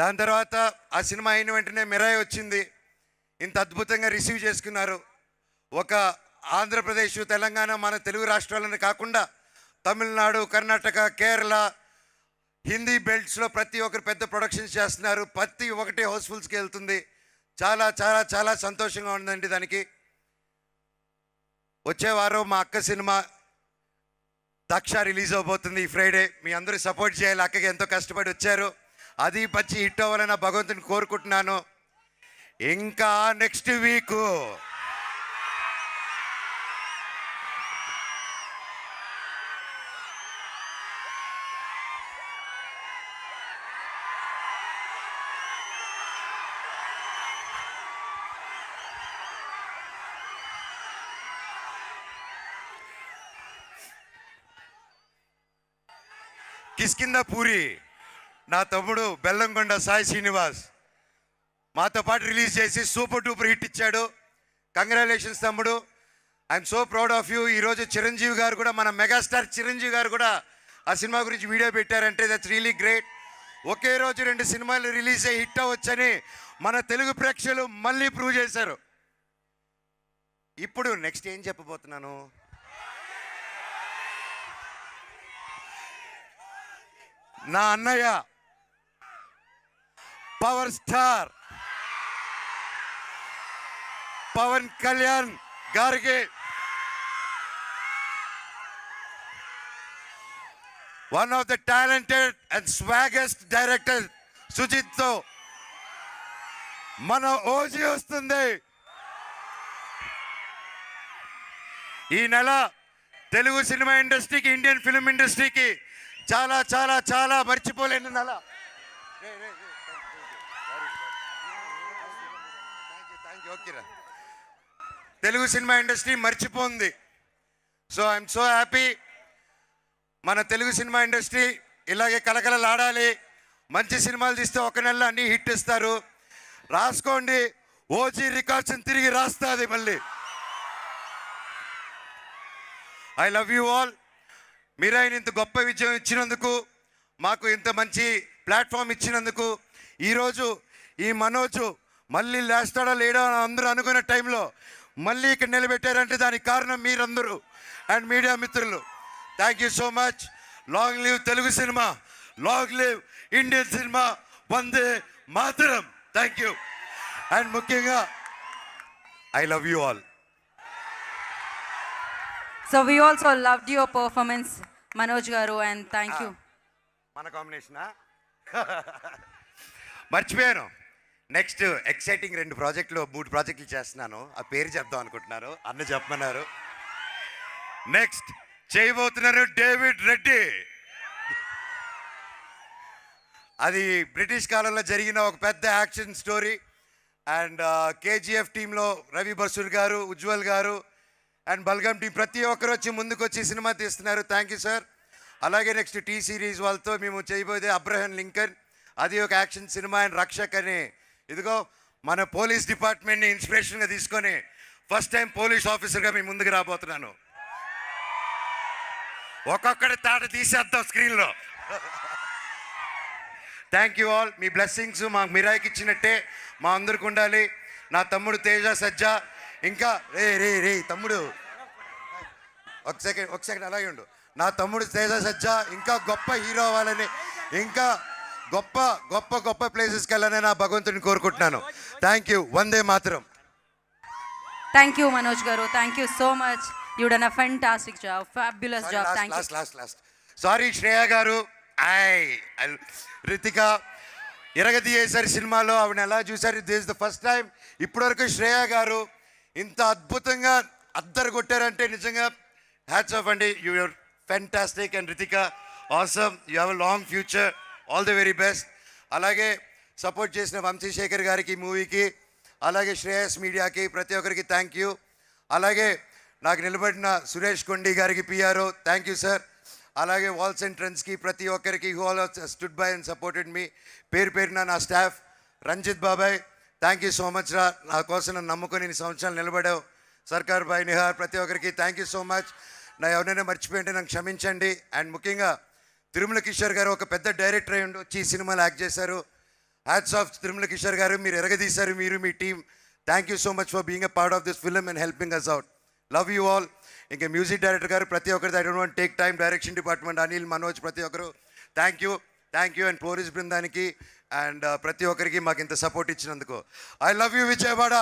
దాని తర్వాత ఆ సినిమా అయిన వెంటనే మిరాయి వచ్చింది. ఇంత అద్భుతంగా రిసీవ్ చేసుకున్నారు. ఒక ఆంధ్రప్రదేశ్ తెలంగాణ మన తెలుగు రాష్ట్రాలను కాకుండా తమిళనాడు కర్ణాటక కేరళ హిందీ బెల్ట్స్లో ప్రతి ఒక్కరు పెద్ద ప్రొడక్షన్స్ చేస్తున్నారు. ప్రతి ఒక్కటి హౌస్ఫుల్స్కి వెళ్తుంది. చాలా చాలా చాలా సంతోషంగా ఉందండి దానికి. వచ్చే వారం మా అక్క సినిమా దక్ష రిలీజ్ అవబోతుంది ఈ ఫ్రైడే. మీ అందరూ సపోర్ట్ చేయాలి. అక్కకి ఎంతో కష్టపడి వచ్చారు. అది పచ్చి హిట్ అవ్వాలని భగవంతుని కోరుకుంటున్నాను. ఇంకా నెక్స్ట్ వీక్ కిస్కిందా పూరి. నా తమ్ముడు బెల్లంకొండ సాయి శ్రీనివాస్ మాతో పాటు రిలీజ్ చేసి సూపర్ డూపర్ హిట్ ఇచ్చాడు. కంగ్రాచులేషన్స్ తమ్ముడు. I'm so proud of you ఈరోజు చిరంజీవి గారు కూడా మన మెగాస్టార్ చిరంజీవి గారు కూడా ఆ సినిమా గురించి వీడియో పెట్టారంటే దట్స్ రియలీ గ్రేట్ ఒకే రోజు రెండు సినిమాలు రిలీజ్ అయ్యి హిట్ అవ్వచ్చని మన తెలుగు ప్రేక్షకులు మళ్ళీ ప్రూవ్ చేశారు. ఇప్పుడు నెక్స్ట్ ఏం చెప్పబోతున్నాను? నా అన్నయ్య పవర్ స్టార్. పవన్ కళ్యాణ్ గారికి one of the talented and swaggest director సుజిత్తో మన ఓజీ వస్తుంది. ఈ నెల తెలుగు సినిమా ఇండస్ట్రీకి ఇండియన్ ఫిల్మ్ ఇండస్ట్రీకి చాలా చాలా చాలా మర్చిపోలేని నెల. తెలుగు సినిమా ఇండస్ట్రీ మర్చిపోంది. సో ఐఎమ్ సో హ్యాపీ మన తెలుగు సినిమా ఇండస్ట్రీ ఇలాగే కలకలలాడాలి మంచి సినిమాలు తీస్తే ఒక నెలలో అన్ని హిట్ ఇస్తారు. రాసుకోండి. ఓజీ రికార్డ్స్ తిరిగి రాస్తుంది మళ్ళీ. ఐ లవ్ యూ ఆల్ మీరే ఇంత గొప్ప విజయం ఇచ్చినందుకు మాకు ఇంత మంచి ప్లాట్ఫామ్ ఇచ్చినందుకు ఈరోజు ఈ మనోజు మళ్ళీ లేస్తాడా లేడా అని అందరూ అనుకున్న టైంలో మళ్ళీ ఇక్కడ నిలబెట్టారంటే దానికి కారణం మీరందరూ అండ్ మీడియా మిత్రులు. Thank you so much long live Telugu cinema. Long live Indian cinema. Vande Mataram. Thank you and ముఖ్యంగా I love you all So we also loved your performance, Manoj Garu, and thank you. మన కాంబినేషనా మర్చిపోయాను. Next exciting రెండు ప్రాజెక్టులు మూడు ప్రాజెక్టులు చేస్తున్నాను. ఆ పేరు చెప్దాం అనుకుంటున్నారు. అన్న చెప్పమన్నారు. నెక్స్ట్ చేయబోతున్నారు డేవిడ్ రెడ్డి. అది బ్రిటిష్ కాలంలో జరిగిన ఒక పెద్ద యాక్షన్ స్టోరీ. అండ్ కేజీఎఫ్ టీంలో రవి బసూర్ గారు ఉజ్వల్ గారు అండ్ బల్గం టీం ప్రతి ఒక్కరు వచ్చి ముందుకు వచ్చి సినిమా తీస్తున్నారు. Thank you sir. అలాగే నెక్స్ట్ టీ సిరీస్ వాళ్ళతో మేము చేయబోయేది అబ్రహం లింకన్. అది ఒక యాక్షన్ సినిమా. అండ్ రక్షక్ అని ఇదిగో మన పోలీస్ డిపార్ట్మెంట్ని ఇన్స్పిరేషన్గా తీసుకొని ఫస్ట్ టైం పోలీస్ ఆఫీసర్గా మీ ముందుకు రాబోతున్నాను. ఒక్కొక్కటి తాట తీసేద్దాం స్క్రీన్లో. థ్యాంక్ యూ ఆల్ మీ బ్లెస్సింగ్స్ మా మిరాయికి ఇచ్చినట్టే మా అందరికి ఉండాలి. నా తమ్ముడు తేజ సజ్జ ఇంకా రే రే రే తమ్ముడు. ఒక సెకండ్ ఒక సెకండ్ అలాగే ఉండు. నా తమ్ముడు తేజ సజ్జ ఇంకా గొప్ప హీరో అవ్వాలని ఇంకా గొప్ప గొప్ప గొప్ప ప్లేసెస్కి వెళ్ళాలని నా భగవంతుని కోరుకుంటున్నాను. థ్యాంక్ యూ వందే మాత్రం. You, Manoj Garu. Thank you so much. You done a fantastic job, fabulous job. Thank you. Last last last sorry Shreya garu. I Ritika ఇరగదీయేసరి సినిమాలో ఆవిడ ఎలా చూసారు దిస్ ద ఫస్ట్ టైం ఇప్పటివరకు శ్రేయ గారు ఇంత అద్భుతంగా అద్దరు కొట్టారంటే నిజంగా హ్యాట్స్ ఆఫ్ అండి. You your fantastic and Ritika awesome you have a long future all the very best అలాగే సపోర్ట్ చేసిన వంశీశేఖర్ గారికి మూవీకి అలాగే శ్రేయస్ మీడియాకి ప్రతి ఒక్కరికి థ్యాంక్ యూ అలాగే నాకు నిలబడిన సురేష్ కొండి గారికి పిఆర్ఓ థ్యాంక్ యూ సార్ అలాగే వాల్స్ అండ్ ట్రెండ్స్కి ప్రతి ఒక్కరికి who all stood by and supported మీ పేరు పేరున నా స్టాఫ్ రంజిత్ బాబాయ్ థ్యాంక్ యూ సో మచ్ రా నా కోసం నన్ను నమ్ముకొని ఇన్ని సంవత్సరాలు నిలబడావు. సర్కార్ బాయ్ నిహార్ ప్రతి ఒక్కరికి థ్యాంక్ యూ సో మచ్ నా ఎవరైనా మర్చిపోయింటే నాకు క్షమించండి. అండ్ ముఖ్యంగా తిరుమల కిషోర్ గారు ఒక పెద్ద డైరెక్టర్ అయి ఉండి వచ్చి ఈ సినిమాలు యాక్ట్ చేశారు. హ్యాట్స్ ఆఫ్ తిరుమల కిషోర్ గారు మీరు ఎరగదీశారు మీరు మీ team. Thank you so much for being a part of this film and helping us out love you all ఇంకా మ్యూజిక్ డైరెక్టర్ గారు ప్రతి ఒక్కరి I don't take time direction department Anil Manoj ప్రతి ఒక్కరు. Thank you thank you and police బృందానికి and ప్రతి ఒక్కరికి మాకు ఇంత సపోర్ట్ ఇచ్చినందుకు. I love you Vijayawada